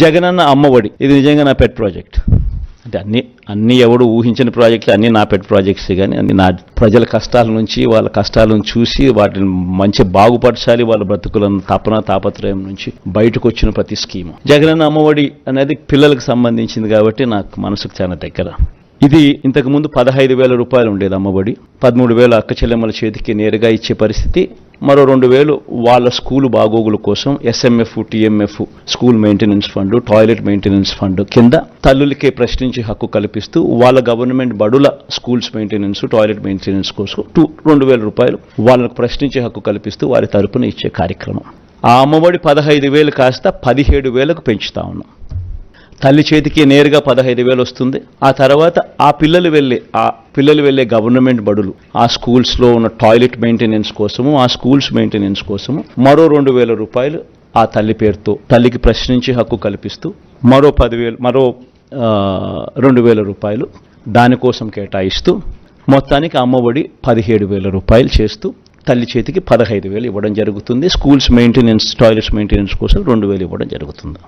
జగనన్న అమ్మఒడి. ఇది నిజంగా నా పెట్ ప్రాజెక్ట్ అంటే అన్ని అన్ని ఎవడు ఊహించిన ప్రాజెక్టులు అన్ని నా పెట్ ప్రాజెక్ట్స్ కానీ అన్ని నా ప్రజల కష్టాల నుంచి వాళ్ళ కష్టాలను చూసి వాటిని మంచి బాగుపరచాలి వాళ్ళ బ్రతుకులను తపన తాపత్రయం నుంచి బయటకు వచ్చిన ప్రతి స్కీము జగనన్న అమ్మఒడి అనేది పిల్లలకు సంబంధించింది కాబట్టి నాకు మనసుకు చాలా దగ్గర. ఇది ఇంతకుముందు పదహైదు వేల రూపాయలు ఉండేది అమ్మఒడి. పదమూడు వేల అక్క చెల్లెమ్మల చేతికి నేరుగా ఇచ్చే పరిస్థితి. మరో రెండు వేలు వాళ్ళ స్కూల్ బాగోగుల కోసం SMF TMF school maintenance fund toilet maintenance fund కింద తల్లులకే ప్రశ్నించే హక్కు కల్పిస్తూ వాళ్ళ గవర్నమెంట్ బడుల స్కూల్స్ మెయింటెనెన్స్ టాయిలెట్ మెయింటెనెన్స్ కోసం టూ రెండు వేల రూపాయలు వాళ్ళకు ప్రశ్నించే హక్కు కల్పిస్తూ వారి తరపున ఇచ్చే కార్యక్రమం. ఆ అమ్మఒడి పదహైదు వేలు కాస్త పదిహేడు వేలకు పెంచుతా ఉన్నాం. తల్లి చేతికి నేరుగా పదహైదు వేలు వస్తుంది. ఆ తర్వాత ఆ పిల్లలు వెళ్ళే ఆ పిల్లలు వెళ్ళే గవర్నమెంట్ బడులు ఆ స్కూల్స్లో ఉన్న టాయిలెట్ మెయింటెనెన్స్ కోసము ఆ స్కూల్స్ మెయింటెనెన్స్ కోసము మరో రెండు వేల రూపాయలు ఆ తల్లి పేరుతో తల్లికి ప్రశ్నించే హక్కు కల్పిస్తూ మరో పదివేలు మరో రెండు వేల రూపాయలు దానికోసం కేటాయిస్తూ మొత్తానికి అమ్మఒడి పదిహేడు వేల రూపాయలు చేస్తూ తల్లి చేతికి పదహైదు వేలు ఇవ్వడం జరుగుతుంది. స్కూల్స్ మెయింటెనెన్స్ టాయిలెట్స్ మెయింటెనెన్స్ కోసం రెండు వేలు ఇవ్వడం జరుగుతుంది.